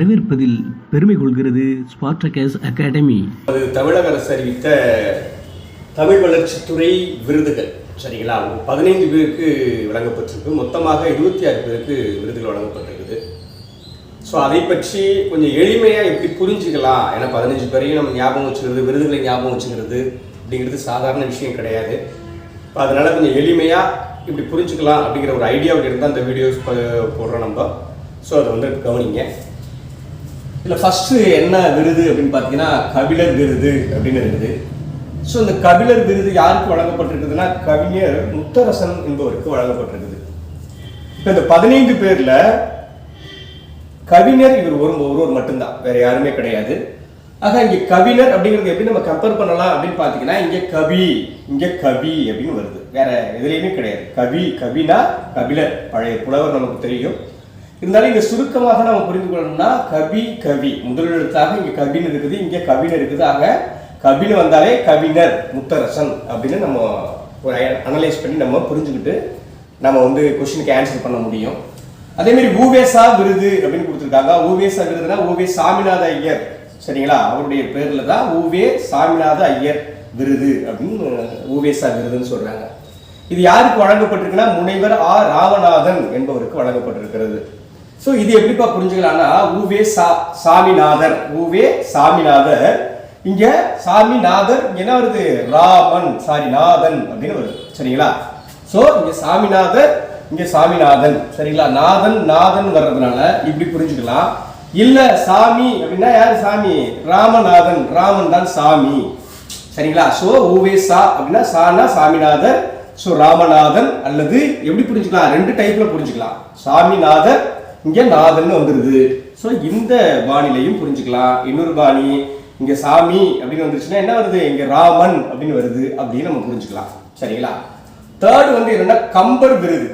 வரவேற்பதில் பெருமை கொள்கிறது ஸ்பார்டகஸ் அகாடமி. அது தமிழக அரசு அறிவித்த தமிழ் வளர்ச்சித்துறை விருதுகள் சரிங்களா? பதினைந்து பேருக்கு வழங்கப்பட்டிருக்கு. மொத்தமாக இருபத்தி ஆறு பேருக்கு விருதுகள் வழங்கப்பட்டிருக்குது. ஸோ அதை பற்றி கொஞ்சம் எளிமையாக எப்படி புரிஞ்சுக்கலாம்? ஏன்னா பதினஞ்சு பேரையும் நம்ம ஞாபகம் வச்சுக்கிறது விருதுகளை ஞாபகம் வச்சுக்கிறது அப்படிங்கிறது சாதாரண விஷயம் கிடையாது. இப்போ அதனால் கொஞ்சம் எளிமையாக இப்படி புரிஞ்சுக்கலாம் அப்படிங்கிற ஒரு ஐடியாவில் இருந்தால் அந்த வீடியோஸ் போடுறோம் நம்ம. ஸோ அதை வந்து கவனிங்க. இதில் ஃபஸ்ட்டு என்ன விருது அப்படின்னு பார்த்தீங்கன்னா கபிலர் விருது அப்படின்னு இருக்குது. ஸோ இந்த கபிலர் விருது யாருக்கு வழங்கப்பட்டிருக்குதுன்னா கவிஞர் முத்தரசன் என்பவருக்கு வழங்கப்பட்டிருக்குது. இப்போ இந்த பதினைந்து பேரில் கவிஞர் இவர் ஒரு ஒருவர் மட்டும்தான். வேற யாருமே கிடையாது. ஆக இங்கே கவிஞர் அப்படிங்கிறது எப்படி நம்ம கம்பேர் பண்ணலாம் அப்படின்னு பார்த்தீங்கன்னா இங்கே கவி இங்கே கவி அப்படின்னு வருது. வேற எதுலேயுமே கிடையாது. கவி கவினா கபிலர். பழைய புலவர் நமக்கு தெரியும். இருந்தாலும் இங்கே சுருக்கமாக நம்ம புரிந்து கொள்ளணும்னா கவி கவி. முதல் எழுத்தாக இங்கே கவின்னு இருக்குது இங்கே கவிஞர் இருக்குது ஆக கவின்னு வந்தாலே கவிஞர் முத்தரசன் அப்படின்னு நம்ம ஒரு அனலைஸ் பண்ணி நம்ம புரிஞ்சுக்கிட்டு நம்ம வந்து கொஸ்டினுக்கு ஆன்சர் பண்ண முடியும். அதே மாதிரி ஊவேசா விருது அப்படின்னு கொடுத்துருக்காங்க. ஊவேசா விருதுனா ஊவே சாமிநாத ஐயர். சரிங்களா? அவருடைய பேர்ல தான் ஊவே சாமிநாத ஐயர் விருது அப்படின்னு ஊவேசா விருதுன்னு சொல்றாங்க. இது யாருக்கு வழங்கப்பட்டிருக்குன்னா முனைவர் ஆ. ராமநாதன் என்பவருக்கு வழங்கப்பட்டிருக்கிறது. ஸோ இது எப்படிப்பா புரிஞ்சுக்கலாம்னா ஊவே சா சாமிநாதர் ஊவே சாமிநாதர். இங்க சாமிநாதர் என்ன வருது? ராமன் சாரி நாதன் அப்படின்னு வருது சரிங்களா? ஸோ இங்க சாமிநாதர் இங்க சாமிநாதன் சரிங்களா? நாதன் நாதன் வர்றதுனால இப்படி புரிஞ்சுக்கலாம். இல்ல சாமி அப்படின்னா யாரு சாமி? ராமநாதன் ராமன் தான் சாமி சரிங்களா? ஸோ ஊவே சா அப்படின்னா சானா சாமிநாதர் ஸோ ராமநாதன் அல்லது எப்படி புரிஞ்சுக்கலாம்? ரெண்டு டைப்ல புரிஞ்சுக்கலாம். சாமிநாதர் இங்கே நாதன் வந்துடுது ஸோ இந்த பாணிலையும் புரிஞ்சுக்கலாம். இன்னொரு பாணி இங்கே சாமி அப்படின்னு வந்துருச்சுன்னா என்ன வருது? இங்கே ராமன் அப்படின்னு வருது அப்படின்னு நம்ம புரிஞ்சுக்கலாம். சரிங்களா? தேர்ட் வந்து என்னன்னா கம்பர் விருது.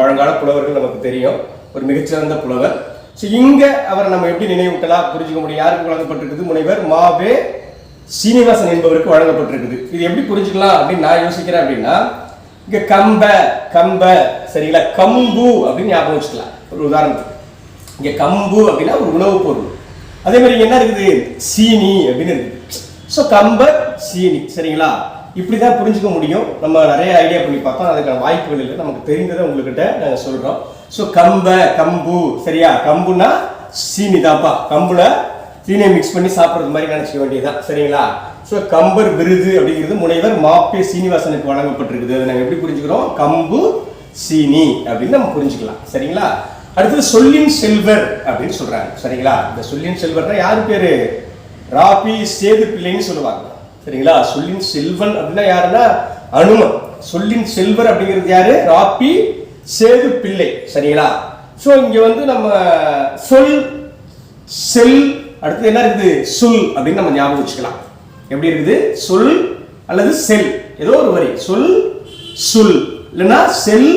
பழங்கால புலவர்கள் நமக்கு தெரியும். ஒரு மிகச்சிறந்த புலவர். ஸோ இங்கே அவரை நம்ம எப்படி நினைவூட்டலாம்? புரிஞ்சுக்க முடியும். யாருக்கு வழங்கப்பட்டிருக்குது? முனைவர் மாவே சீனிவாசன் என்பவருக்கு வழங்கப்பட்டிருக்குது. இது எப்படி புரிஞ்சுக்கலாம் அப்படின்னு நான் யோசிக்கிறேன் அப்படின்னா இங்கே கம்ப கம்ப சரிங்களா? கம்பு அப்படின்னு ஞாபகம் வச்சுக்கலாம். ஒரு உதாரணத்துக்கு இங்கே கம்பு அப்படின்னா ஒரு உணவுப் பொருள். அதே மாதிரி இங்கே என்ன இருக்குது? சீனி அப்படின்னு இருக்குது. ஸோ கம்பர் சீனி. சரிங்களா? இப்படி தான் புரிஞ்சுக்க முடியும். நம்ம நிறைய ஐடியா பண்ணி பார்த்தோம். அதுக்கான வாய்ப்புகள் இல்லை. நமக்கு தெரிந்ததை உங்ககிட்ட நாங்கள் சொல்கிறோம் ஸோ கம்ப கம்பு. சரியா? கம்புனா சீனி தான்ப்பா. கம்புல சீனியை மிக்ஸ் பண்ணி சாப்பிட்றது மாதிரி நினச்சிக்க வேண்டியதுதான். சரிங்களா? ஸோ கம்பர் விருது அப்படிங்கிறது முனைவர் மாப்பே சீனிவாசனுக்கு வழங்கப்பட்டிருக்குது. அதை நாங்கள் எப்படி புரிஞ்சுக்கிறோம்? கம்பு சீனி அப்படின்னு நம்ம புரிஞ்சுக்கலாம். சரிங்களா? அடுத்தது சொல்லின் செல்வர் அப்படின்னு சொல்றாங்க. சரிங்களா? இந்த சொல்லின் செல்வர்னா யார் பேரு? ராபி சேது பிள்ளைன்னு சொல்லுவாங்க. சரிங்களா? சொல்லின் செல்வன் அப்படின்னா யாருன்னா? அனுமன். சொல்லின் செல்வர் அப்படிங்கிறது யாரு? ராபி சேது பிள்ளை. சரிங்களா? ஸோ இங்க வந்து நம்ம சொல் செல் அடுத்து என்ன இருக்குது? சொல் அப்படின்னு நம்ம ஞாபகம் வச்சுக்கலாம். எப்படி இருக்குது? சொல் அல்லது செல். ஏதோ ஒரு வரி. சொல் சுல். இல்லைன்னா செல்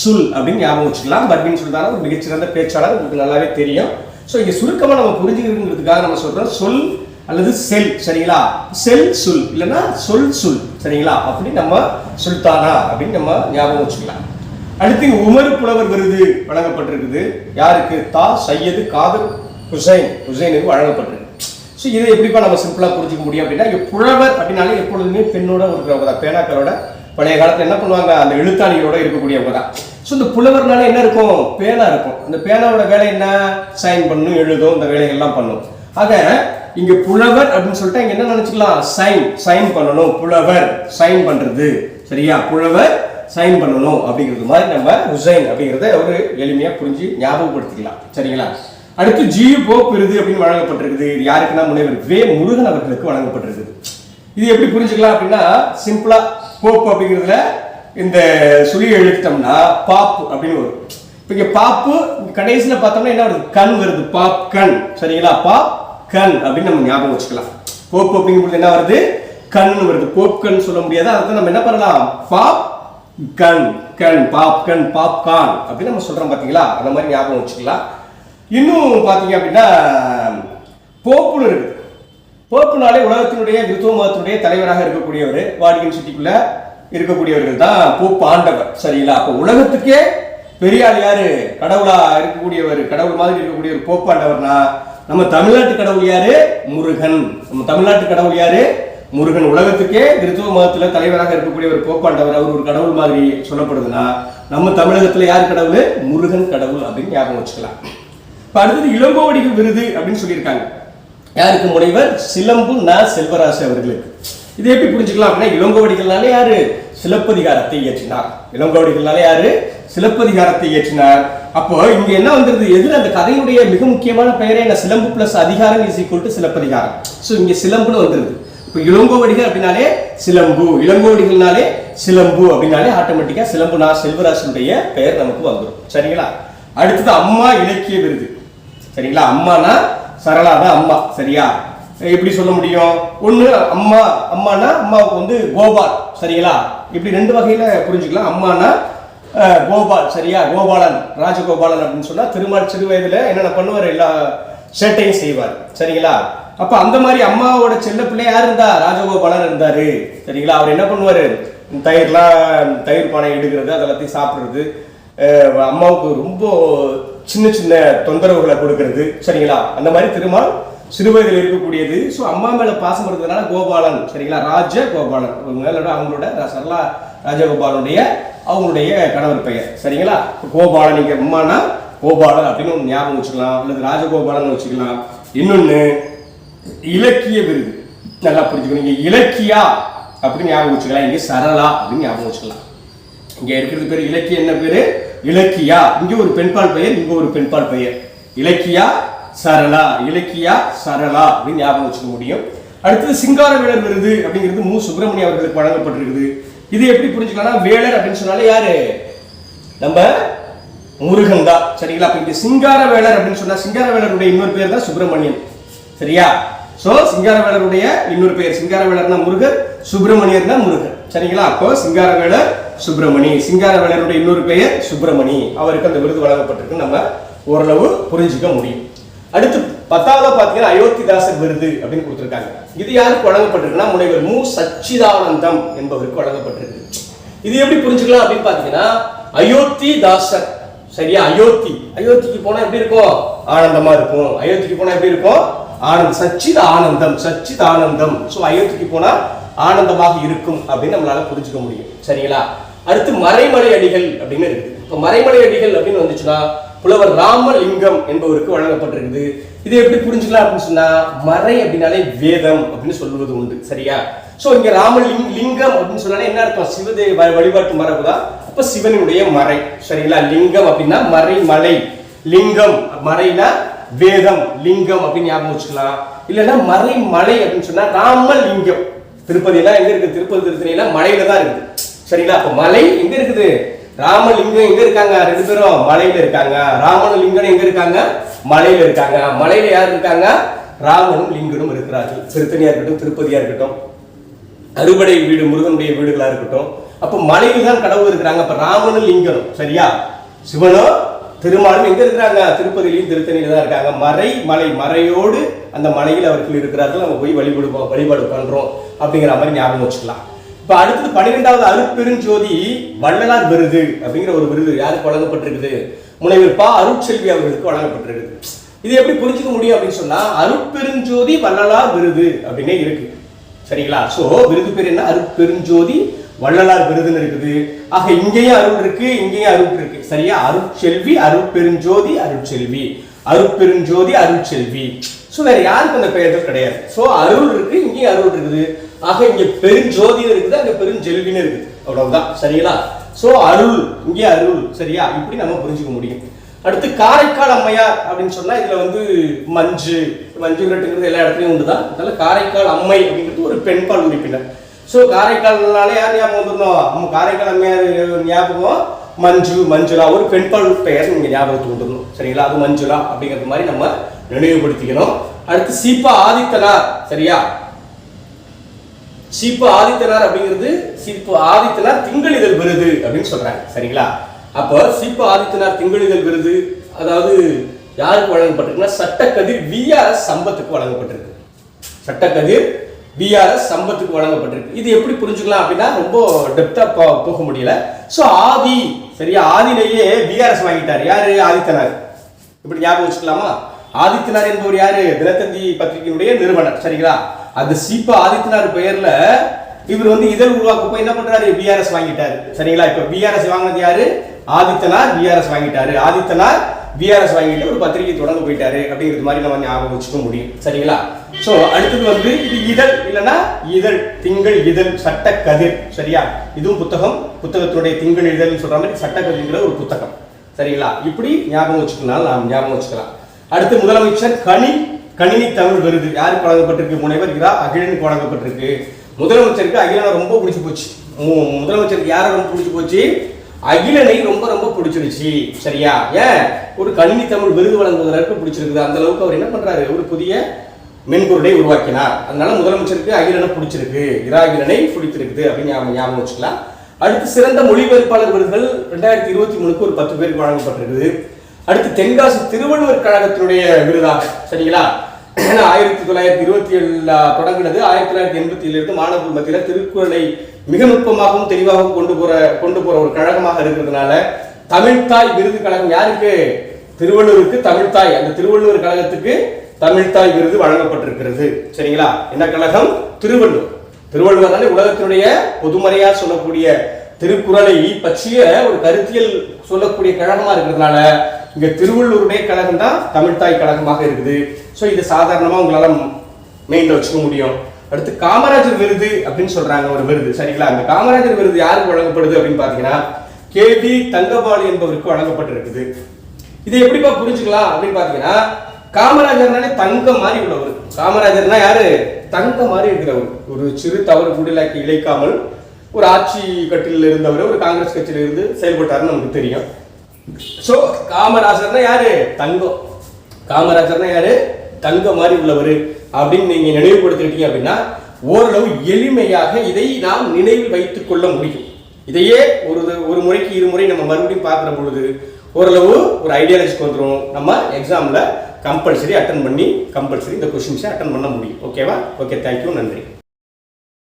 சுல் அப்படின்னு ஞாபகம் வச்சுக்கலாம். பர்பின் சுல்தானா ஒரு மிகச்சிறந்த பேச்சாளர். உங்களுக்கு நல்லாவே தெரியும். ஸோ இங்க சுருக்கமா நம்ம புரிஞ்சுக்கிறதுக்காக நம்ம சொல்றோம். சொல் அல்லது செல் சரிங்களா? செல் சுல். இல்லைன்னா சொல் சுல் சரிங்களா? அப்படின்னு நம்ம சுல்தானா அப்படின்னு நம்ம ஞாபகம் வச்சுக்கலாம். அடுத்து உமர் புலவர் விருது வழங்கப்பட்டிருக்குது. யாருக்கு? தா சையது காதர் ஹுசைன். ஹுசைனுக்கு வழங்கப்பட்டிருக்கு. ஸோ இதை எப்படிப்பா நம்ம சிம்பிளா புரிஞ்சுக்க முடியும் அப்படின்னா இங்கே புலவர் அப்படின்னாலே எப்பொழுதுமே பெண்ணோட இருக்கிறவங்க தான் பேனாக்களோட பழைய காலத்தில் என்ன பண்ணுவாங்க? அந்த எழுத்தாணிகளோட இருக்கக்கூடியவங்க தான் ஸோ இந்த புலவர்னால என்ன இருக்கும்? பேனா இருக்கும். அந்த பேனாவோட வேலை என்ன? சைன் பண்ணும் எழுதும் இந்த வேலைகள்லாம் பண்ணும். ஆக இங்க புலவர் அப்படின்னு சொல்லிட்டு இங்க என்ன நினைச்சுக்கலாம்? சைன் சைன் பண்ணணும். புலவர் சைன் பண்றது. சரியா? புலவர் சைன் பண்ணணும் அப்படிங்கிறது மாதிரி நம்ம ஹுசைன் அப்படிங்கிறத ஒரு எளிமையா புரிஞ்சு ஞாபகப்படுத்திக்கலாம். சரிங்களா? அடுத்து ஜியு போ பெருது அப்படின்னு வழங்கப்பட்டிருக்குது. இது யாருக்குன்னா முனைவர் வே முருகன் அவர்களுக்கு வழங்கப்பட்டிருக்குது. இது எப்படி புரிஞ்சுக்கலாம் அப்படின்னா சிம்பிளா போப் அப்படிங்கிறதுல இந்த சுழி எழுத்தோம்னா பாப்பு அப்படின்னு வரும். இப்போ இங்க பாப்பு கடைசியில் கடைசியில பார்த்தோம்னா என்ன வருது? கண் வருது. பாப் கண். சரிங்களா? பாப் கண் அப்படின்னு நம்ம ஞாபகம் வச்சுக்கலாம். போப் அப்படிங்கும்போது என்ன வருது? கண் வருது. போப் கண் சொல்ல முடியாது. அதை நம்ம என்ன பண்ணலாம்? பாப் கண். கண். பாப் கண். பாப் கான். அப்படின்னு நம்ம சொல்றோம் பாத்தீங்களா? அந்த மாதிரி ஞாபகம் வச்சுக்கலாம். இன்னும் பாத்தீங்க அப்படின்னா போப்புன்னு இருக்குது. போப்புனாலே உலகத்தினுடைய கிறிஸ்துவ மதத்தினுடைய தலைவராக இருக்கக்கூடியவர் வாடிகன் சிட்டிக்குள்ள இருக்கக்கூடியவர்கள் தான் போப்பு ஆண்டவர் சரிங்களா? அப்போ உலகத்துக்கே பெரியாள் யாரு? கடவுளா இருக்கக்கூடியவர் கடவுள் மாதிரி இருக்கக்கூடிய ஒரு போப்பாண்டவர்னா நம்ம தமிழ்நாட்டு கடவுள் யாரு? முருகன். நம்ம தமிழ்நாட்டு கடவுள் யாரு? முருகன். உலகத்துக்கே கிறிஸ்துவ மதத்துல தலைவராக இருக்கக்கூடிய ஒரு போப்பாண்டவர் அவர் ஒரு கடவுள் மாதிரி சொல்லப்படுதுன்னா நம்ம தமிழகத்துல யார் கடவுள்? முருகன் கடவுள் அப்படின்னு ஞாபகம் வச்சுக்கலாம். இப்ப அடுத்தது இளங்கோவடிகள் விருது அப்படின்னு சொல்லியிருக்காங்க. யாருக்கு முனைவர்? சிலம்பு ந செல்வராசு அவர்களுக்கு. இது எப்படி புரிஞ்சுக்கலாம் அப்படின்னா இளங்கோவடிகள்னாலே யாரு? சிலப்பதிகாரத்தை இயற்றினார். இளங்கோவடிகள்னாலே யாரு? சிலப்பதிகாரத்தை இயற்றினார். அப்போ இங்க என்ன வந்துருது? எதுல அந்த கதையுடைய மிக முக்கியமான பெயரே என்ன? சிலம்பு பிளஸ் அதிகாரம் is equal to Silappatikaram. So இங்க சிலம்புன்னு வந்துருது. இப்போ இளங்கோவடிகள் அப்படின்னாலே சிலம்பு. இளங்கோவடிகள்னாலே சிலம்பு அப்படின்னாலே ஆட்டோமேட்டிக்கா சிலம்பு நான் செல்வராசனுடைய பெயர் நமக்கு வந்துடும் சரிங்களா? அடுத்தது அம்மா இலக்கிய விருது. சரிங்களா? அம்மானா சரளா தான் அம்மா சரியா? எப்படி சொல்ல முடியும்? ஒன்று அம்மா அம்மானா அம்மாவுக்கு வந்து கோபால் சரிங்களா? இப்படி ரெண்டு வகையில் புரிஞ்சுக்கலாம். அம்மானா கோபால் சரியா? கோபாலன் ராஜகோபாலன் அப்படின்னு சொன்னால் திருமால் சிறு வயதில் என்னென்ன பண்ணுவார்? எல்லா சேட்டையும் செய்வார் சரிங்களா? அப்போ அந்த மாதிரி அம்மாவோட செல்ல பிள்ளை யார் இருந்தா? ராஜகோபாலன் இருந்தார் சரிங்களா? அவர் என்ன பண்ணுவார்? தயிர்லாம் தயிர் பானை எடுக்கிறது அதெல்லாத்தையும் சாப்பிட்றது. அம்மாவுக்கு ரொம்ப சின்ன சின்ன தொந்தரவுகளை கொடுக்கறது சரிங்களா? அந்த மாதிரி திருமால் சிறு வயதில் இருக்கக்கூடியது. ஸோ அம்மா மேல பாசம் இருந்ததுனால கோபாலன் சரிங்களா? ராஜ கோபாலன். மேலோட அவங்களோட சரளா ராஜகோபாலனுடைய அவங்களுடைய கணவர் பெயர் சரிங்களா? கோபாலன் இங்க அம்மானா கோபாலன் அப்படின்னு ஒன்று ஞாபகம் வச்சுக்கலாம். அல்லது ராஜகோபாலன் வச்சுக்கலாம். இன்னொன்னு இலக்கிய விருது. நல்லா புரிஞ்சுக்கணும். இங்க இலக்கியா அப்படின்னு ஞாபகம் வச்சுக்கலாம். இங்க சரளா அப்படின்னு ஞாபகம் வச்சுக்கலாம். இங்க இருக்கிறது பேர் இலக்கிய என்ன பேரு? இலக்கியா இங்கே ஒரு பெண்பால் பெயர் இங்கே ஒரு பெண்பால் பெயர் இலக்கியா சரளா இலக்கியா சரளா அப்படின்னு ஞாபகம் வச்சுக்க முடியும். அடுத்தது சிங்கார வேளர் விருது அப்படிங்கிறது மு. சுப்பிரமணிய அவர்களுக்கு வழங்கப்பட்டிருக்குது. இது எப்படி புரிஞ்சுக்கலாம்னா வேளர் அப்படின்னு சொன்னாலே யாரு? நம்ம முருகன் தான். சரிங்களா? அப்ப இங்க சிங்கார வேளர் அப்படின்னு சொன்னா சிங்கார வேலருடைய இன்னொரு பேர் தான் சுப்பிரமணியன். சரியா? சோ சிங்கார வேலருடைய இன்னொரு பேர் சிங்கார வேலர்னா முருகர் சுப்பிரமணியர்னா முருகர் சரிங்களா? அப்போ சிங்கார வேளர் சுப்பிரமணி. சிங்கார வேலருடைய இன்னொரு பெயர் சுப்பிரமணி. அவருக்கு அந்த விருது வழங்கப்பட்டிருக்கு. நம்ம ஓரளவு புரிஞ்சுக்க முடியும். அடுத்து பத்தாவது பாத்தீங்கன்னா அயோத்திதாசர் விருது அப்படின்னு கொடுத்துருக்காங்க. இது யாருக்கு வழங்கப்பட்டிருக்குன்னா முனைவர் மு. சச்சிதானந்தம் என்பவருக்கு வழங்கப்பட்டிருக்கு. இது எப்படி புரிஞ்சுக்கலாம் அப்படின்னு பாத்தீங்கன்னா அயோத்தி தாசர் சரியா? அயோத்தி. அயோத்திக்கு போனா எப்படி இருக்கும்? ஆனந்தமா இருக்கும். அயோத்திக்கு போனா எப்படி இருக்கும்? ஆனந்த் சச்சித ஆனந்தம் சச்சித ஆனந்தம் சோ அயோத்திக்கு போனா ஆனந்தமாக இருக்கும் அப்படின்னு நம்மளால புரிஞ்சுக்க முடியும். சரிங்களா? அடுத்து மறைமலை அடிகள் அப்படின்னு இருக்குது. இப்போ மறைமலை அடிகள் அப்படின்னு வந்துச்சுன்னா புலவர் ராமலிங்கம் என்பவருக்கு வழங்கப்பட்டிருக்குது. இது எப்படி புரிஞ்சுக்கலாம் அப்படின்னு சொன்னா மறை அப்படின்னாலே வேதம் அப்படின்னு சொல்வது உண்டு சரியா? சோ இங்க ராமலிங் லிங்கம் அப்படின்னு சொன்னாலே என்ன அர்த்தம்? சிவதே வ- வழிபாட்டு மரபுதான் அப்ப சிவனுடைய மறை சரிங்களா? லிங்கம் அப்படின்னா மறைமலை. லிங்கம் மறைனா வேதம் லிங்கம் அப்படின்னு ஞாபகம் வச்சுக்கலாம். இல்லைன்னா மறைமலை அப்படின்னு சொன்னா ராமலிங்கம். திருப்பதி எல்லாம் எங்க இருக்கு? திருப்பதி திருத்தணி எல்லாம் மலையில தான் இருக்குது சரிங்களா? அப்ப மலை எங்க இருக்குது? ராமலிங்கம் எங்க இருக்காங்க? ரெண்டு பேரும் மலையில இருக்காங்க. ராமலிங்கம் எங்க இருக்காங்க? மலையில இருக்காங்க. மலையில யார் இருக்காங்க? ராமனும் லிங்கனும் இருக்கிறார்கள். திருத்தணியா இருக்கட்டும் திருப்பதியா இருக்கட்டும். அறுபடை வீடு முருகனுடைய வீடுகளா இருக்கட்டும். அப்ப மலையில் தான் கடவுள் இருக்கிறாங்க. அப்ப ராமனும் லிங்கனும் சரியா? சிவனும் திருமாலும் எங்க இருக்கிறாங்க? திருப்பதியிலையும் திருத்தணியில தான் இருக்காங்க. மறை மலை மறையோடு அந்த மலையில் அவர்கள் இருக்கிறார்கள். நம்ம போய் வழிபாடு வழிபாடு பண்றோம் அப்படிங்கிற மாதிரி ஞாபகம் வச்சுக்கலாம். இப்ப அடுத்தது பன்னிரெண்டாவது அருட்பெருஞ்சோதி வள்ளலார் விருது அப்படிங்கிற ஒரு விருது யாருக்கு வழங்கப்பட்டிருக்குது? முனைவர் பா. அருட்செல்வி அவர்களுக்கு வழங்கப்பட்டிருக்குது. இது எப்படி புரிஞ்சுக்க முடியும் அப்படின்னு சொன்னா அருட்பெருஞ்சோதி வள்ளலார் விருது அப்படின்னே இருக்கு. சரிங்களா? சோ விருது பேர் என்ன? அருட்பெருஞ்சோதி வள்ளலார் விருதுன்னு இருக்குது. ஆக இங்கேயும் அருள் இருக்கு இங்கேயும் அருள் இருக்கு. சரியா? அருட்செல்வி அருட்பெருஞ்சோதி அருட்செல்வி. அருட்பெருஞ்சோதி அருட்செல்வி. சோ வேற யாருக்கும் அந்த பெயர்கள் கிடையாது. சோ அருள் இருக்கு இங்கேயும் அருள் இருக்குது. ஆக இங்க பெருஞ்சோதியும் இருக்குது அங்க பெருஞ்செல்வின்னு இருக்குது. அவ்வளவுதான். சரிங்களா? சோ அருள் இங்கே அருள் சரியா? இப்படி நம்ம புரிஞ்சுக்க முடியும். அடுத்து காரைக்கால் அம்மையார் அப்படின்னு சொன்னா இதுல வந்து மஞ்சு மஞ்சு விரட்டுங்கிறது எல்லா இடத்துலயும் உண்டுதான். அதனால காரைக்கால் அம்மை அப்படிங்கிறது ஒரு பெண்பால் உறுப்பினர். சோ காரைக்கால்னாலே யார் ஞாபகம் வந்துடணும் நம்ம காரைக்கால் அம்மையார் ஞாபகம்? மஞ்சு மஞ்சுளா? ஒரு பெண்பால் பெயர் நீங்க ஞாபகத்துக்கு வந்துடணும். சரிங்களா? அது மஞ்சுளா அப்படிங்கிறது மாதிரி நம்ம நினைவுபடுத்திக்கணும். அடுத்து சீப்பா ஆதித்தனார் சரியா? சீப்பு ஆதித்தனார் அப்படிங்கிறது சீப்பு ஆதித்தனார் திங்களிதழ் விருது அப்படின்னு சொல்றாங்க. சரிங்களா? அப்போ சீப்பு ஆதித்தனார் திங்களிதழ் விருது அதாவது யாருக்கு வழங்கப்பட்டிருக்குன்னா சட்டக்கதிர் விஆர்எஸ் சம்பத்துக்கு வழங்கப்பட்டிருக்கு. சட்டக்கதிர் விஆர்எஸ் சம்பத்துக்கு வழங்கப்பட்டிருக்கு. இது எப்படி புரிஞ்சுக்கலாம் அப்படின்னா ரொம்ப டெப்தா போக முடியல. ஸோ ஆதி சரியா? ஆதிலேயே பிஆர்எஸ் வாங்கிட்டார். யாரு? ஆதித்தனார். இப்படி ஞாபகம் வச்சுக்கலாமா? ஆதித்தனார் என்பவர் யாரு? தினத்தந்தி பத்திரிகையினுடைய நிறுவனர். சரிங்களா? அந்த சீப்பா ஆதித்யநாத் பெயர்ல இவர் வந்து இதழ் உருவாக்க போய் என்ன பண்றாரு? பிஆர்எஸ் வாங்கிட்டாரு. சரிங்களா? இப்ப பிஆர்எஸ் வாங்கினது யாரு? ஆதித்தனார் பிஆர்எஸ் வாங்கிட்டாரு. ஆதித்தனார் பிஆர்எஸ் வாங்கிட்டு ஒரு பத்திரிகை தொடங்க போயிட்டாரு அப்படிங்கிறது மாதிரி நம்ம ஞாபகம் வச்சுக்க முடியும். சரிங்களா? சோ அடுத்தது வந்து இது இதழ். இல்லைன்னா இதழ் திங்கள் இதழ் சட்ட கதிர் சரியா? இதுவும் புத்தகம். புத்தகத்துடைய திங்கள் இதழ்னு சொல்ற மாதிரி சட்ட கதிர்ங்கிற ஒரு புத்தகம். சரிங்களா? இப்படி ஞாபகம் வச்சுக்கனாலும் நாம் ஞாபகம் வச்சுக்கலாம். அடுத்து முதலமைச்சர் கனி கணினி தமிழ் விருது. யாருக்கு வழங்கப்பட்டிருக்கு? முனைவர் இரா அகிலனுக்கு வழங்கப்பட்டிருக்கு. முதலமைச்சருக்கு அகிலனை ரொம்ப பிடிச்சி போச்சு. மு- முதலமைச்சருக்கு யாரை ரொம்ப பிடிச்சி போச்சு? அகிலனை ரொம்ப ரொம்ப பிடிச்சிருச்சு. சரியா? ஏன்? ஒரு கணினி தமிழ் விருது வழங்குவதற்கு பிடிச்சிருக்குது. அந்த அளவுக்கு அவர் என்ன பண்றாரு? ஒரு புதிய மென்பொருளை உருவாக்கினார். அதனால முதலமைச்சருக்கு அகிலனை பிடிச்சிருக்கு. இரா அகிலனை பிடித்திருக்குது அப்படின்னு ஞாபகம் ஞாபகம் வச்சுக்கலாம். அடுத்து சிறந்த மொழிபெயர்ப்பாளர் விருதுகள் ரெண்டாயிரத்தி இருபத்தி மூணுக்கு ஒரு பத்து பேருக்கு வழங்கப்பட்டிருக்குது. அடுத்து தென்காசி திருவள்ளுவர் கழகத்தினுடைய விருதாக. சரிங்களா? ஆயிரத்தி தொள்ளாயிரத்தி இருபத்தி ஏழுல தொடங்கினது. ஆயிரத்தி தொள்ளாயிரத்தி எண்பத்தி ஏழு மாணவர்கள் மத்தியில் திருக்குறளை மிக நுட்பமாகவும் தெளிவாகவும் கொண்டு போற கொண்டு போற ஒரு கழகமாக இருக்கிறதுனால தமிழ்தாய் விருது கழகம் யாருக்கு? திருவள்ளுவருக்கு தமிழ்தாய் அந்த திருவள்ளுவர் கழகத்துக்கு தமிழ்தாய் விருது வழங்கப்பட்டிருக்கிறது. சரிங்களா? என்ன கழகம்? திருவள்ளுவர் திருவள்ளுவர் தானே உலகத்தினுடைய பொதுமறையா சொல்லக்கூடிய திருக்குறளை பற்றிய ஒரு கருத்தியல் சொல்லக்கூடிய கழகமா இருக்கிறதுனால இங்க திருவள்ளுவருடைய கழகம் தான் தமிழ்தாய் கழகமாக இருக்குது. ஸோ இது சாதாரணமா உங்களால மெயின்ல வச்சுக்க முடியும். அடுத்து காமராஜர் விருது அப்படின்னு சொல்றாங்க ஒரு விருது. சரிங்களா? அந்த காமராஜர் விருது யாருக்கு வழங்கப்படுது அப்படின்னு பாத்தீங்கன்னா கே பி தங்கபாலு என்பவருக்கு வழங்கப்பட்டிருக்குது. இதை எப்படிப்பா புரிஞ்சுக்கலாம் அப்படின்னு பாத்தீங்கன்னா காமராஜர்னாலே தங்கம் மாதிரி உள்ளவர். காமராஜர்னா யாரு? தங்கம் மாதிரி இருக்கிறவர். ஒரு சிறு தவறு குடிலாக்கி இழைக்காமல் ஒரு ஆட்சி கட்டில இருந்தவர் ஒரு காங்கிரஸ் கட்சியில இருந்து செயல்பட்டாருன்னு நமக்கு தெரியும். சோ காமராஜர்னா யாரு? தங்கம். காமராஜர்னா யாரு? தங்க மாதிரி உள்ளவர். அப்படின்னு நீங்க நினைவுபடுத்திருக்கீங்க அப்படின்னா ஓரளவு எளிமையாக இதை நாம் நினைவில் வைத்துக் கொள்ள முடியும். இதையே ஒரு ஒரு முறைக்கு இரு முறை நம்ம மறுபடியும் பார்க்குற பொழுது ஓரளவு ஒரு ஐடியாலஜிக்கு வந்துடும் நம்ம எக்ஸாமில் கம்பல்சரி அட்டன் பண்ணி கம்பல்சரி இந்த கொஷின்ஸை அட்டன் பண்ண முடியும். ஓகேவா ஓகே தேங்க்யூ நன்றி.